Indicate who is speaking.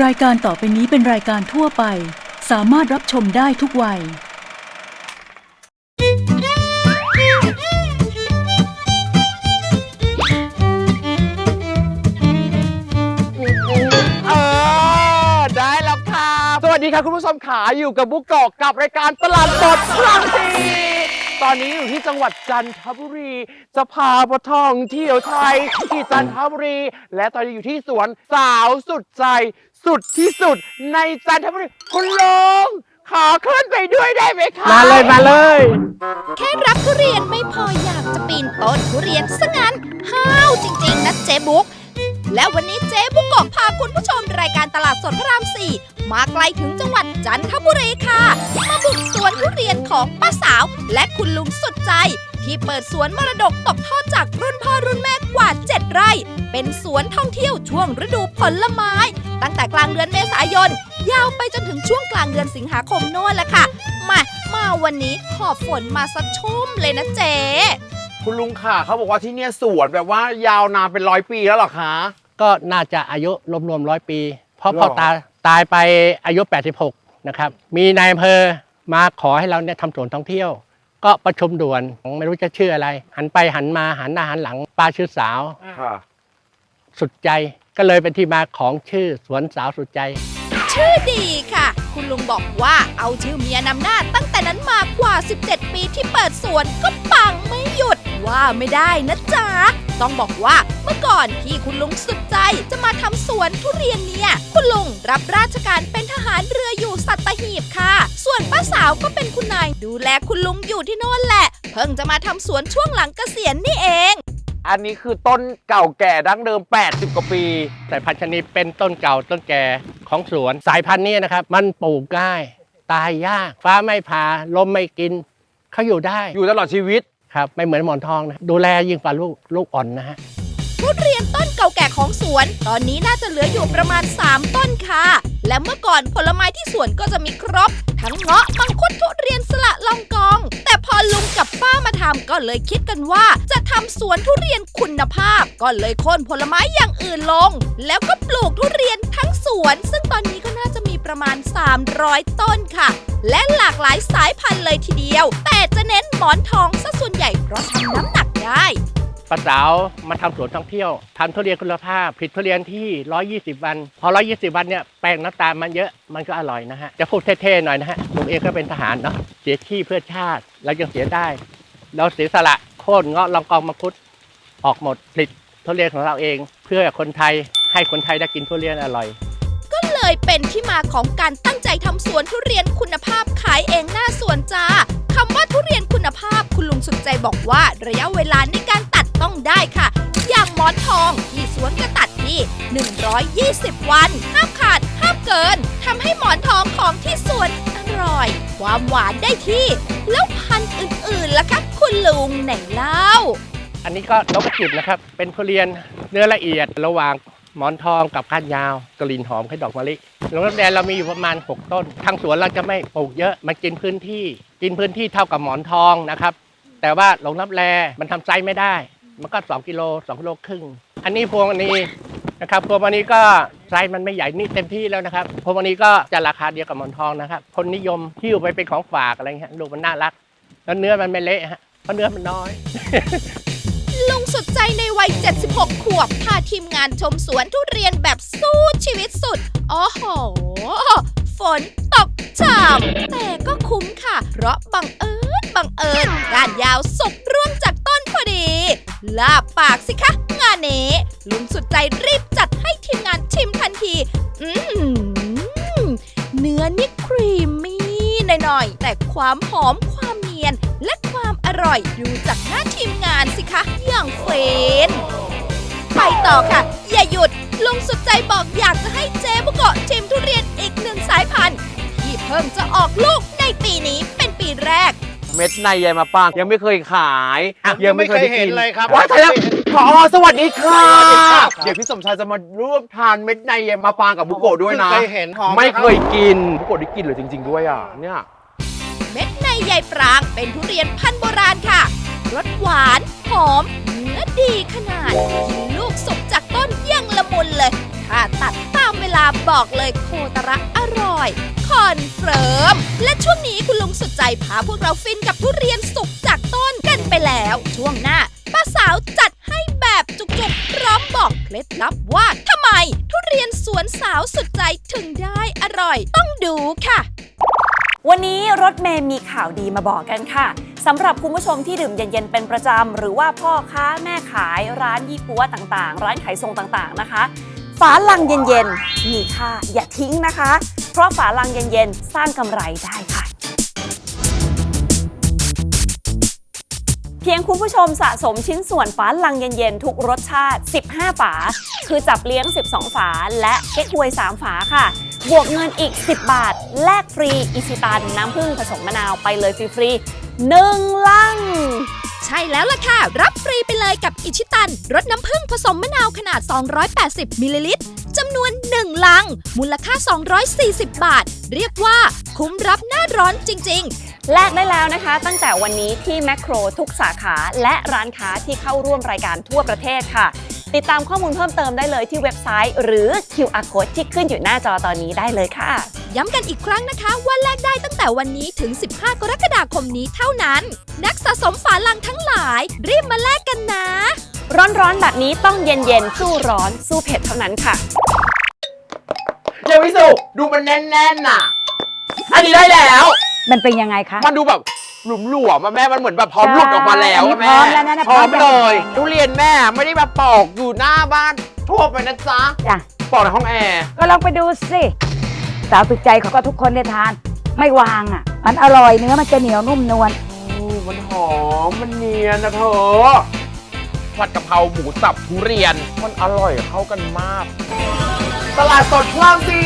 Speaker 1: รายการต่อไปนี้เป็นรายการทั่วไป สามารถรับชมได้ทุกวัย
Speaker 2: เออ ได้แล้วค่ะ สวัสดีค่ะคุณผู้ชมขาอยู่กับบุกกอกกับรายการตลาดสดพลังสี ตอนนี้อยู่ที่จังหวัดจันทบุรี จะพาปะท่องเที่ยวไทยที่จันทบุรี และตอนนี้อยู่ที่สวนสาวสุดใจ สุดที่สุดในจันทบุรี คุณลุงขอขึ้นไปด้วยได้ไหมคะ
Speaker 3: มาเลยมาเลย
Speaker 4: แค่รับทุเรียนไม่พออยากจะปีนต้นทุเรียนซะงั้นห้าวจริง ๆนะเจ๊บุ๊ก และวันนี้เจ๊บุ๊กก็พาคุณผู้ชมรายการตลาดสดพระรามสี่มาไกลถึงจังหวัดจันทบุรีค่ะ มาบุกสวนทุเรียนของป้าสาว และคุณลุงสุดใจ ที่เปิดสวนมรดกตกทอดจากรุ่นพ่อรุ่นแม่กว่า 7 ไร่ เป็นสวนท่องเที่ยวช่วงฤดูผลไม้ ตั้งแต่กลางเดือนเมษายน ยาวไปจนถึงช่วงกลางเดือนสิงหาคมโน่นแหละค่ะ มามาวันนี้หอบฝนมาสะชุ่มเลยนะเจ๊
Speaker 2: คุณลุงค่ะเขาบอกว่าที่เนี่ยสวนแบบว่ายาวนานเป็นร้อยปีแล้วเหรอคะ
Speaker 3: ก็น่าจะอายุรวมๆร้อยปี เพราะ
Speaker 2: หรอ
Speaker 3: พ่อตาตายไปอายุ 86 นะครับ มีนายอำเภอมาขอให้เราเนี่ยทำสวนท่องเที่ยว ก็ประชุมด่วนไม่รู้จะชื่ออะไร หันไปหันมาหันหน้าหันหลังป้าชื่อสาว
Speaker 2: ค่ะ
Speaker 3: สุดใจก็เลยเป็นที่มาของชื่อสวนสาวสุดใจ
Speaker 4: ชื่อดีค่ะ คุณลุงบอกว่าเอาชื่อเมียนำหน้าตั้งแต่นั้นมากว่า 17 ปีที่เปิดสวนก็ปังไม่หยุดว่าไม่ได้นะจ๊ะ ต้องบอกว่าเมื่อก่อนที่คุณลุงสุดใจจะมาทำสวนทุเรียนเนี่ย คุณลุงรับราชการเป็นทหารเรืออยู่สัตหีบค่ะ ส่วนป้าสาวก็เป็นคุณนายดูแลคุณลุงอยู่ที่โน่นแหละ เพิ่งจะมาทำสวนช่วงหลังเกษียณนี่เอง
Speaker 2: อันนี้คือต้นเก่าแก่ดั้งเดิม 80 กว่าปี
Speaker 3: สายพันธุ์ชนิดเป็นต้นเก่าต้นแก่ของสวน สายพันธุ์นี้นะครับ มันปลูกง่าย ตายยาก ฟ้าไม่ผ่าลมไม่กินเขาอยู่ได้
Speaker 2: อยู่ตลอดชีวิต
Speaker 3: ครับไม่เหมือนหมอนทองนะดูแลยิ่งกว่าลูกลูกอ่อนนะฮะ
Speaker 4: ทุเรียนต้นเก่าแก่ของสวน ตอนนี้น่าจะเหลืออยู่ประมาณ 3 ต้นค่ะ และเมื่อก่อนผลไม้ที่สวนก็จะมีครบ ทั้งเงาะมังคุดทุเรียนสละลองกอง แต่พอลุงกับป้ามาทำก็เลยคิดกันว่าจะทำสวนทุเรียนคุณภาพ ก็เลยโค่นผลไม้อย่างอื่นลง แล้วก็ปลูกทุเรียนทั้งสวน ซึ่งตอนนี้ก็น่าจะมีประมาณ 300 ต้นค่ะ และหลากหลายสายพันธุ์เลยทีเดียว แต่จะเน้นหมอนทองซะส่วนใหญ่เพราะ
Speaker 3: ป้าสาวมาทำสวนท่องเที่ยวทำทุเรียนคุณภาพผลิตทุเรียนที่ 120 วัน พอ 120 วันเนี่ยแป้งน้ำตาลมันเยอะมันก็อร่อยนะฮะ จะพูดเท่ๆหน่อยนะฮะผมเองก็เป็นทหารเนาะเสียที่เพื่อชาติเรายังเสียได้ เราเสียสละโค่นเงาะลองกองมังคุดออกหมดผลิตทุเรียนของเราเอง เพื่อคนไทยให้คนไทยได้กินทุเรียนอร่อย
Speaker 4: ก็เลยเป็นที่มาของการตั้งใจทำสวนทุเรียนคุณภาพขายเองหน้าสวนจ้าคำว่าทุเรียนคุณภาพคุณลุงสุดใจบอกว่าระยะเวลาในการ 120 วัน ห้ามขาด ห้ามเกิน ทำให้หมอนทองของที่สวนอร่อย ความหวานได้ที่ แล้วพันธุ์อื่นๆล่ะคะคุณลุงไหนเล่า
Speaker 3: อันนี้ก็นกกระจิบนะครับ เป็นทุเรียนเนื้อละเอียดระหว่างหมอนทองกับก้านยาวกลิ่นหอมคล้ดอกมะลิโรงรับแดนเรามีอยู่ประมาณ 6 ต้น ทางสวนเราจะไม่ปลูกเยอะ มันกินพื้นที่ กินพื้นที่เท่ากับหมอนทองนะครับ แต่ว่าหลงรับแลมันทำไซส์ไม่ได้ มันก็ 2 กิโล2กิโลครึ่ง อันนี้พวงอันนี้ นะครับพวงอันนี้ก็ไซส์มันไม่ใหญ่นี่เต็มที่แล้วนะครับพวงอันนี้ก็จะราคาเดียวกับหมอนทองนะครับ คนนิยมที่อยู่ไปเป็นของฝากอะไรเงี้ยลูกมันน่ารัก แล้วเนื้อมันไม่เละฮะเพราะเนื้อมันน้อย
Speaker 4: ลุงสุดใจในวัย 76 ขวบพาทีมงานชมสวนทุเรียนแบบสู้ชีวิตสุด โอ้โห ฝนตกช่ำแต่ก็คุ้มค่ะ เพราะบังเอิญบังเอิญการยาวสุกร่วงจากต้นพอดี ลาบปากสิคะ งานนี้ ลุงสุดใจรีบจัดให้ทีมงานชิมทันที อืมเนื้อนี่ครีมมี่หน่อยๆ แต่ความหอมความเนียน และความอร่อยดูจากหน้าทีมงานสิคะ อย่างเฟรนไปต่อค่ะ อย่าหยุด ลุงสุดใจบอกอยากจะให้เจ๊บุโกะชิมทุเรียนอีกหนึ่งสายพันธุ์ที่เพิ่งจะออกลูกในปีนี้เป็นปีแรก
Speaker 2: เม็ดในใยมาปางยังไม่เคยขาย ยังไม่เคยได้กิน
Speaker 5: เลยครับ
Speaker 2: ว้ายตายแล้ว พอสวัสดีค่ะ
Speaker 5: สวัสดีครับ
Speaker 2: เดี๋ยวพี่สมชายจะมาร่วมทานเม็ดในใยมาปางกับบุโกะด้วยนะ
Speaker 5: เคยเห็นหอม
Speaker 2: ไม่
Speaker 5: นะครับ
Speaker 2: เคยกินบุโกะได้กินเลยจริง ๆ ด้วยอะเนี่ย
Speaker 4: เม็ดในใยปรางเป็นทุเรียนพันธุ์โบราณค่ะ รสหวาน หอม เนื้อดีขนาด กินลูกสุกจากต้นยังละมุนเลย ถ้าตัดตามเวลาบบอกเลยโคตระอร่อย คอนเฟิร์ม และช่วงนี้คุณลุงสุดใจพาพวกเราฟินกับทุเรียนสุกจากต้นกันไปแล้ว ช่วงหน้าป้าสาวจัดให้ ลับว่าทำไมทุเรียนสวนสาวสุดใจถึงได้อร่อย ต้องดูค่ะ
Speaker 5: วันนี้รถเมย์มีข่าวดีมาบอกกันค่ะสำหรับคุณผู้ชมที่ดื่มเย็น ๆ เป็นประจำ หรือว่าพ่อค้าแม่ขายร้านยี่ปัวต่างๆ ร้านขายทรงต่างๆนะคะฝาลังเย็นๆมีค่าอย่าทิ้งนะคะ เพราะฝาลังเย็นๆสร้างกำไรได้ค่ะ เพียงคุณผู้ชมสะสมชิ้นส่วนฝาลังเย็นๆ ทุกรสชาติ 15 ฝา คือจับเลี้ยง 12 ฝา และเก๊กฮวย 3 ฝาค่ะ บวกเงินอีก 10 บาท แลกฟรีอิชิตัน น้ำผึ้งผสมมะนาวไปเลยฟรีๆหนึ่งลัง
Speaker 4: ใช่แล้วล่ะค่ะ รับฟรีไปเลยกับอิชิตันรสน้ำผึ้งผสมมะนาวขนาด 280มิลลิลิตรจำนวน 1 ลัง มูลค่า 240 บาท เรียกว่าคุ้มรับหน้าร้อนจริง ๆ
Speaker 5: แลกได้แล้วนะคะ ตั้งแต่วันนี้ที่แมคโครทุกสาขาและร้านค้าที่เข้าร่วมรายการทั่วประเทศค่ะ ติดตามข้อมูลเพิ่มเติมได้เลยที่เว็บไซต์ หรือ QR code ที่ขึ้นอยู่หน้าจอตอนนี้ได้เลยค่ะ
Speaker 4: ย้ำกันอีกครั้งนะคะว่าแลกได้ตั้งแต่วันนี้ถึง 15 กรกฎาคมนี้เท่านั้น นักสะสมฝาลังทั้งหลาย รีบมาแลกกันนะ
Speaker 5: ร้อนๆแบบนี้ต้องเย็นๆสู้ร้อนสู้เผ็ดเท่านั้นค่ะ
Speaker 2: เดี๋ยวพี่สุดูมันแน่นๆน่ะ อันนี้ได้แล้ว
Speaker 6: มันเป็นยังไงคะ
Speaker 2: มันดูแบบหลุมหลวมๆอะแม่มันเหมือนแบบพร้อมหลุดออกมาแล้วอะแม่
Speaker 6: พร้อมแล้วนะ
Speaker 2: พร้อม
Speaker 6: พร้อม
Speaker 2: เล
Speaker 6: แล้ว
Speaker 2: ยทุเรียนแม่ไม่ได้มาปอกอยู่หน้าบ้านทั่วไปนะจ๊ะ
Speaker 6: จ้ะ
Speaker 2: ปอกในห้องแอร์
Speaker 6: ก็ลองไปดูสิ สาวถูกใจเขาก็ทุกคนได้ทาน ไม่วางอะ มันอร่อยเนื้อมันจะเหนียวนุ่มนวล
Speaker 2: โอ้มันหอมมันเนียนนะเธอผัดกะเพราหมูสับทุเรียนมันอร่อยเข้ากันมาก ตลาดสดพลังสี